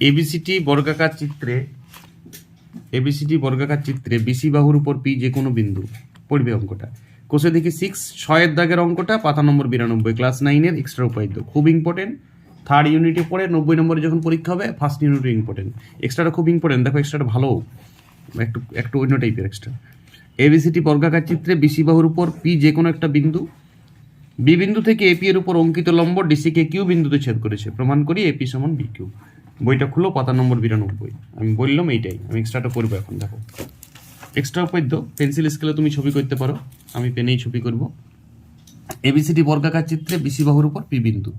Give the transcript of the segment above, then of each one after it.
ABCT বর্গাকার চিত্রে ABCT বর্গাকার চিত্রে বিসি বাহুর উপর পি যে কোনো বিন্দু পড়বে অঙ্কটা। কোষে দেখি সিক্স ছয়ের দাগের অঙ্কটা, পাতা নম্বর বিরানব্বই ক্লাস নাইনের এক্সট্রা উপাদ্য খুব ইম্পর্টেন্ট থার্ড ইউনিটে পড়ে, নব্বই নম্বরে যখন পরীক্ষা হবে ফার্স্ট ইউনিটে ইম্পর্টেন্ট এক্সট্রাটা খুব ইম্পর্টেন্ট দেখো এক্সট্রাটা ভালো। একটু একটু অন্য টাইপের এক্সট্রা এবিসিটি বর্গাকার চিত্রে বিসি বাহুর উপর পি যে কোনো একটা বিন্দু বি বিন্দু থেকে এপি এর উপর অঙ্কিত লম্ব ডিসিকে কিউ বিন্দুতে ছেদ করেছে। প্রমাণ করি এপি সমান বি কিউ বইটা খুলো, পাতা নম্বর বিরানব্বই। আমি বললাম এইটাই, আমি এক্সট্রাটা করব এখন, দেখো। এক্সট্রা উপাদ্য পেন্সিল স্কেলে তুমি ছবি করতে পারো, আমি পেনেই ছবি করব। এবিসিডি বর্গাকার চিত্রে বিসি বাহুর উপর পি বিন্দু।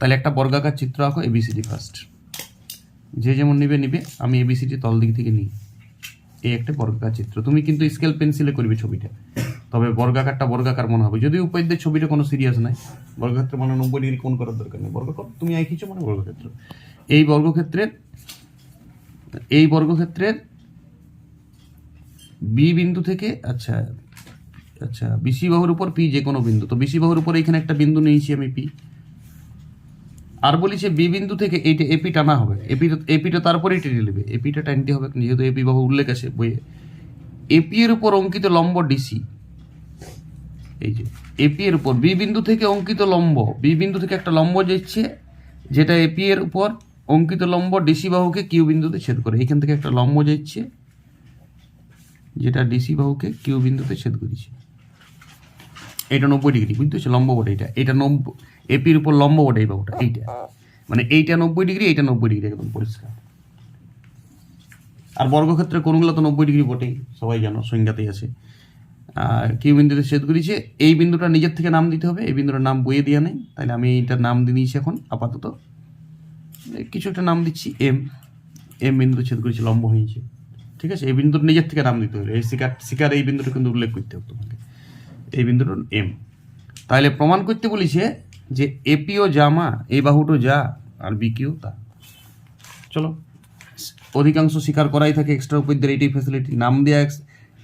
তাহলে একটা বর্গাকার চিত্র আঁকো এবিসিডি ফার্স্ট যে যেমন নিবে নিবে, আমি এবিসিডি তল দিক থেকে নিই। এই একটা বর্গাকার চিত্র। তুমি কিন্তু স্কেল পেন্সিলে করবে ছবিটা। তবে বর্গাকারটা বর্গাকার মনে হবে। যদি উপাদ্যের ছবিটা কোনো সিরিয়াস নাই, বর্গক্ষেত্রে মানে নব্বই ডিগ্রি কোন করার দরকার নেই। বর্গক্ষেত্র তুমি আঁকিছো মানে বর্গক্ষেত্র। এই বর্গক্ষেত্রের এই বর্গক্ষেত্রের বি বিন্দু থেকে আচ্ছা আচ্ছা বিসি বাহুর উপর পি যে কোনো বিন্দু। তো বিসি বাহুর উপর এখানে একটা বিন্দু নিয়েছি আমি পি আর বলি যে বি বিন্দু থেকে এইটা এপি টানা হবে এপি এপিটা তারপরেই টেনে নেবে। এপিটা টানতে হবে, যেহেতু এপি বাহু উল্লেখ আছে বইয়ে। এপি এর উপর অঙ্কিত লম্ব ডিসি এই যে এপি এর উপর বি বিন্দু থেকে অঙ্কিত লম্ব বি বিন্দু থেকে একটা লম্ব যাচ্ছে, যেটা এপি এর উপর অঙ্কিত লম্ব ডিসি বাহুকে কিউ বিন্দুতে ছেদ করে এখান থেকে একটা লম্ব যাচ্ছে, যেটা ডিসি বাহুকে কিউ বিন্দুতে ছেদ করেছে। এটা নব্বই ডিগ্রি, বুঝতে পারছ? লম্ব বটে এটা এটা নব্বই এপির উপর লম্ব বটে এই বাহুটা, এইটা। মানে এইটা নব্বই ডিগ্রি, এইটা নব্বই ডিগ্রি, একদম পরিষ্কার। আর বর্গক্ষেত্রে কোনগুলো তো নব্বই ডিগ্রি বটেই, সবাই জানো, সংজ্ঞাতেই আছে। আর কিউ বিন্দুতে ছেদ করেছে, এই বিন্দুটা নিজের থেকে নাম দিতে হবে, এই বিন্দুটার নাম বইয়ে দেওয়া নেই তাহলে আমি এইটার নাম দিয়ে দিয়েছি এখন, আপাতত। কিছু একটা নাম দিচ্ছি, এম এম বিন্দু ছেদ করেছে, লম্ব হয়েছে ঠিক আছে? এই বিন্দুর নিজের থেকে নাম দিতে হবে। এই শিকার শিকার এই বিন্দুটা কিন্তু উল্লেখ করতে হবে তোমাকে। এই বিন্দুটা এম। তাহলে প্রমাণ করতে বলেছে যে এপিও জামা এই বাহুটো যা, আর বিকিও তা। চলো। অধিকাংশ স্বীকার করাই থাকে এক্সট্রা উপাদ্যের এইটাই ফ্যাসিলিটি নাম দেওয়া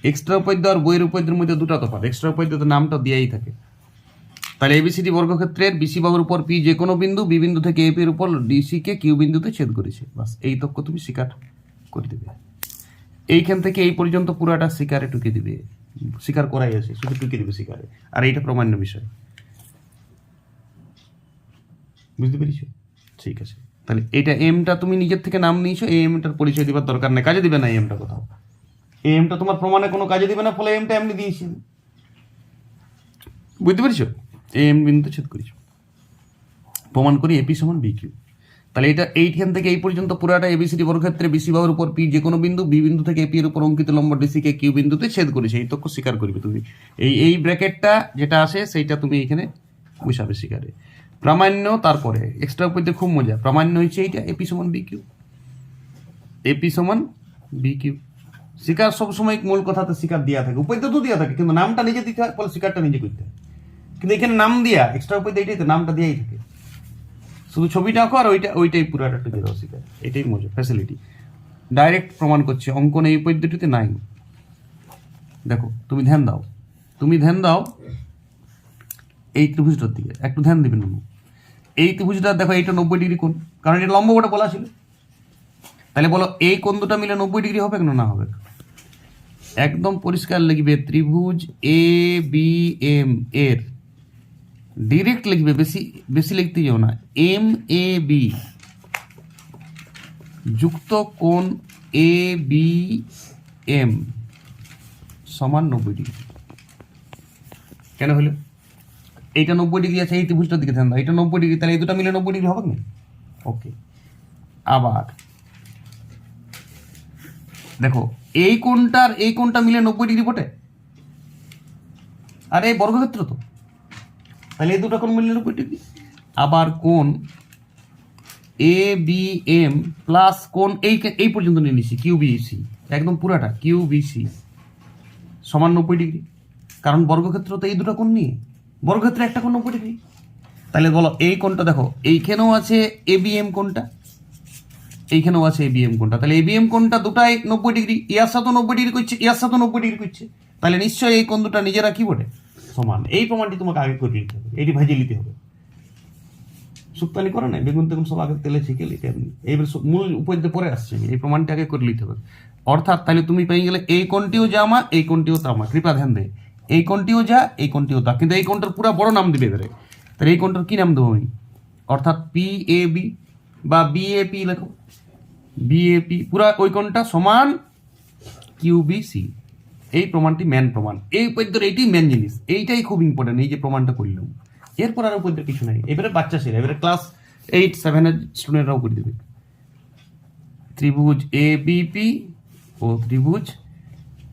এক্সট্রা উপাদ্য আর বইয়ের উপাদ্যের মধ্যে দুটো তফাৎ। এক্সট্রা উপাদ্য তো নামটা দেওয়াই থাকে। তাহলে এবিসিডি বর্গক্ষেত্রের বিসি বাহুর উপর পি যে কোনো বিন্দু বি বিন্দু থেকে এপির উপর ডিসিকে কিউ বিন্দুতে ছেদ করেছে। বাস, এই তক্ক তুমি স্বীকার করে দেবে। এইখান থেকে এই পর্যন্ত পুরাটা শিকারে টুকে দিবে। স্বীকার করাই আছে, শুধু টুকে দিবে শিকারে আর এইটা প্রমাণ্য বিষয়। বুঝতে পেরেছ? ঠিক আছে। তাহলে এটা এমটা তুমি নিজের থেকে নাম নিয়েছো, এই এমটার পরিচয় দেওয়ার দরকার নেই। কাজে দিবে না এমটা কোথাও। এই এমটা তোমার প্রমাণে কোনো কাজে দিবে না, ফলে এমটা এমনি দিয়েছি। বুঝতে পেরেছ? এই এম বিন্দুতে ছেদ করেছ। প্রমাণ করি এপি সমান বি কিউ তাহলে এটা এইখান থেকে এই পর্যন্ত পুরাটা এবিসিডি বর্গক্ষেত্রে বিসি বাহুর উপর পি যে কোনো বিন্দু, বি বিন্দু থেকে এপি এর উপর অঙ্কিত লম্ব ডিসিকে কিউ বিন্দুতে ছেদ করেছে। এই তক্ষ স্বীকার করবে তুমি। এই এই ব্র্যাকেটটা যেটা আসে সেইটা তুমি এখানে বসাবে শিকারে প্রামাণ্য তারপরে এক্সট্রা উপরে খুব মজা। প্রামাণ্য হচ্ছে এইটা এপি সমান বি কিউ এপি সমান বি কিউ শিকার সবসময় মূল কথাতে শিকার দেওয়া থাকে। উপায় তো দেওয়া থাকে, কিন্তু নামটা নিজে দিতে হয়, ফলে শিকারটা নিজে করতে হয়। কিন্তু এখানে নাম দিয়া এক্সট্রা উপায় এইটাই তো, নামটা দিয়াই থাকে। শুধু ছবিটা আঁকো আর ওইটা ওইটাই পুরাটা টুকে দাও শিকার এটাই মজা ফ্যাসিলিটি ডাইরেক্ট প্রমাণ করছে অঙ্কন এই পদ্ধতিতে নাই। দেখো, তুমি ধ্যান দাও। তুমি ধ্যান দাও এই ত্রিভুজটার দিকে। একটু ধ্যান দিবেন নুনু এই ত্রিভুজটা, দেখো, এইটা নব্বই ডিগ্রি কোণ। কারণ এটা লম্ব ওটা বলা ছিল। তাহলে বলো, এই কোণ দুটা মিলে নব্বই ডিগ্রি হবে কেন না হবে? একদম পরিষ্কার লিখবে ত্রিভুজ এ বি এম এর। ডিরেক্ট লিখবে, বেশি বেশি লিখতে যাও না। এম এ বি যুক্ত কোণ এ বি এম সমান নব্বই ডিগ্রি। কেন হলো? এইটা নব্বই ডিগ্রি আছে, এই ত্রিভুজটার দিকে ধ্যান দাও। এটা নব্বই ডিগ্রি, তাহলে এই দুটো মিলে নব্বই ডিগ্রি হবে না ওকে আবার, দেখো, এই কোণটার, এই কোণটা মিলে নব্বই ডিগ্রি বটে? আর এই বর্গক্ষেত্র তো। তাহলে এই দুটো কোণ মিলে নব্বই ডিগ্রি আবার কোণ এ বি এম প্লাস কোণ এই এই পর্যন্ত নিয়ে নিছি কিউ বিসি একদম পুরাটা কিউ বিসি সমান নব্বই ডিগ্রি। কারণ বর্গক্ষেত্র তো এই দুটো কোণ নিয়ে, বর্গক্ষেত্রে একটা কোণ নব্বই ডিগ্রি। তাহলে বলো, এই কোণটা দেখো, এইখানেও আছে এ বি এম কোণটা, এইখানেও আছে এ বি এম কোণটা। তাহলে এ বি এম কোণটা দুটাই নব্বই ডিগ্রি, ইয়ার সাথে নব্বই ডিগ্রি করছে, ইয়ার সাথে নব্বই ডিগ্রি করছে। তাহলে নিশ্চয়ই এই কোণ দুটা নিজেরা কি বটে সমান। এই প্রমাণটি তোমাকে আগে করে নিতে হবে। এটি ভাজিয়ে নিতে হবে। শুক্তানি করে নাই? বেগুন, তেগুন সব আগে তেলে ছেঁকে লিতে আপনি এইবার মূল উপায় পরে আসছে আমি। এই প্রমাণটা আগে করে নিতে হবে। অর্থাৎ তাহলে তুমি পেয়ে গেলে এই কোনটিও জামা এই কোনটিও তামা কৃপা ধ্যান দে। এই কোনটিও যা, এই কোনটিও তা। কিন্তু এই কোনটার পুরো বড় নাম দিবে এবারে। তাহলে এই কোনটার কি নাম দেবো আমি? অর্থাৎ পি এ বি বা বি এ পি লেখো। বি এ পি পুরা ওই কোনটা সমান কিউবিসি এই প্রমাণটি ম্যান প্রমাণ। এই পদ্যের এইটাই মেন জিনিস। এইটাই খুব ইম্পর্টেন্ট এই যে প্রমাণটা করলাম। এরপর আর পদ্যের কিছু নাই। এবারে বাচ্চা ছেলে, এবারে ক্লাস এইট সেভেনের স্টুডেন্টরাও করে দেবে। ত্রিভুজ এ বিপি ও ত্রিভুজ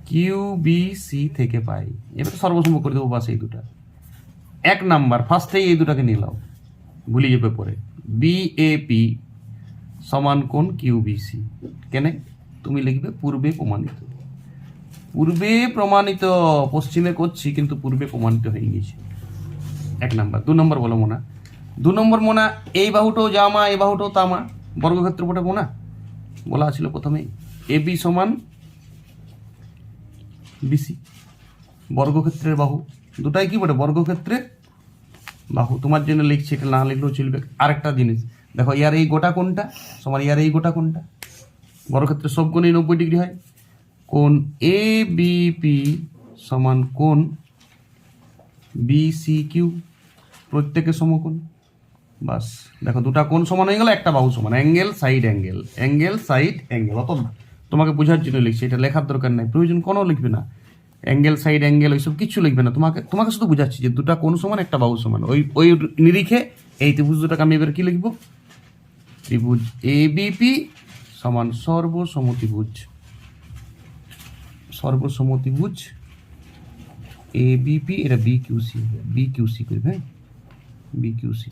কিউ বি সি থেকে পাই। এবারে সর্বসম্ভব করে দেবো বাস এই দুটা। এক নাম্বার ফার্স্টেই এই দুটাকে নিলাম ভুলে যাবে পরে। বি এ পি সমান কোণ কিউ বি সি কেন? তুমি লিখবে পূর্বে প্রমাণিত। পূর্বে প্রমাণিত, পশ্চিমে করছি, কিন্তু পূর্বে প্রমাণিত হয়ে গেছে এক নাম্বার। দু নম্বর বলো, মোনা। দু নম্বর, মোনা, এই বাহুটাও জামা, এই বাহুটাও তামা। বর্গক্ষেত্র পটে মোনা, বলা ছিল প্রথমেই। এ বি সমান বিসি বর্গক্ষেত্রের বাহু। দুটাই কি বটে? বর্গক্ষেত্রের বাহু। তোমার জন্য লিখছি, এটা না লিখলেও চলবে। আরেকটা জিনিস। দেখো, ইয়ার এই গোটা কোনটা সমান ইয়ার এই গোটা কোনটা বর্গক্ষেত্রে সব কোণই নব্বই ডিগ্রি হয়। কোণ এ বিপি সমান কোন বিসি কিউ প্রত্যেকের সমকোণ। বাস, দেখো দুটা কোন সমান হয়ে গেল, একটা বাহু সমান। Angle, side angle. Angle, side angle. অত তোমাকে বোঝার জন্য লিখছি, এটা লেখার দরকার নাই, প্রয়োজন কোনো লিখবে না। অ্যাঙ্গেল, সাইড অ্যাঙ্গেল, ওইসব কিছু লিখবে না। তোমাকে তোমাকে শুধু বুঝাচ্ছি যে দুটা কোন সমান, একটা বাহু সমান। ওই ওই নিরিখে এই ত্রিভুজ দুটাকে আমি এবার কি লিখব? ত্রিভুজ এ বিপি সমান সর্বসমতিভুজ। সর্বসমতিভুজ এ বিপি এটা বি কিউসি বি কিউসি করবে হ্যাঁ? বি কিউসি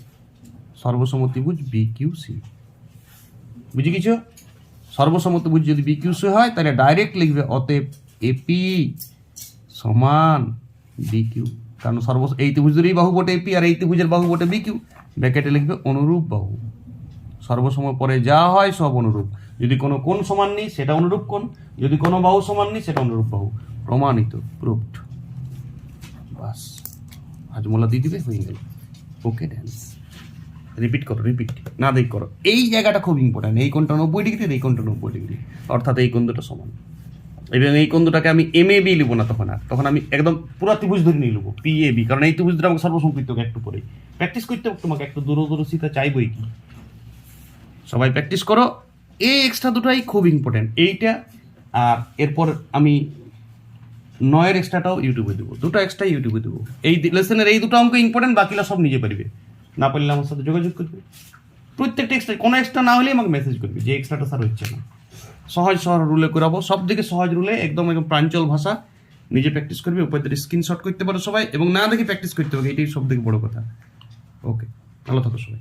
সর্বসমতিভুজ বি কিউসি বুঝে গেছো? সর্বসমতিভুজ যদি বি কিউসি হয়, তাহলে ডাইরেক্ট লিখবে অতএব এপি সমান বি কিউ কারণ সর্ব, এই ত্রিভুজেরই বাহু বটে এপি আর এই ত্রিভুজের বাহু বটে বি কিউ ব্যাকেটে লিখবে অনুরূপ বাহু। সর্বসময় পরে যা হয় সব অনুরূপ। যদি কোনো কোণ সমান নেই, সেটা অনুরূপ কোণ। যদি কোনো বাহু সমান নেই, সেটা অনুরূপ বাহু। প্রমাণিত প্রুফড বাস। হাজমোলা দিয়ে দিবে, হয়ে গেল। ওকে ড্যান্স রিপিট করো রিপিট না দেখ করো। এই জায়গাটা খুব ইম্পর্ট্যান্ট এই কোণটা নব্বই ডিগ্রি, এই কোণটা নব্বই ডিগ্রি। অর্থাৎ এই কোণ দুটো সমান। এবং এই কোণ দুটাকে আমি এম এ বি লিখব না তখন আর। তখন আমি একদম পুরো ত্রিভুজ ধরে নিয়ে নেব পি এ বি কারণ এই ত্রিভুজ দুটো আমাকে সর্বসম্পৃক্ত একটু পরে প্র্যাকটিস করতে, তোমাকে একটু দূরদর্শিতা চাইবই কি? সবাই প্র্যাকটিস করো। এই এক্সট্রা দুটাই খুব ইম্পর্টেন্ট এইটা আর এরপর আমি নয়ের এক্সট্রাটাও ইউটিউবে দেবো। দুটো এক্সট্রা ইউটিউবে দেবো। এই লেসনের এই দুটো অঙ্ক ইম্পর্টেন্ট বাকিরা সব নিজে পারবে। না পারলে আমার সাথে যোগাযোগ করবে। প্রত্যেকটা এক্সট্রা কোনো এক্সট্রা না হলে আমাকে মেসেজ করবে যে এক্সট্রাটা স্যার হচ্ছে না। সহজ সহজ রুলে করাবো। সব থেকে সহজ রুলে একদম একদম প্রাঞ্চল ভাষা। নিজে প্র্যাকটিস করবে উপায়দের স্ক্রিনশট করতে পারো সবাই। এবং না দেখে প্র্যাকটিস করতে হবে, এটাই সব থেকে বড় কথা। ওকে ভালো থাকো সবাই।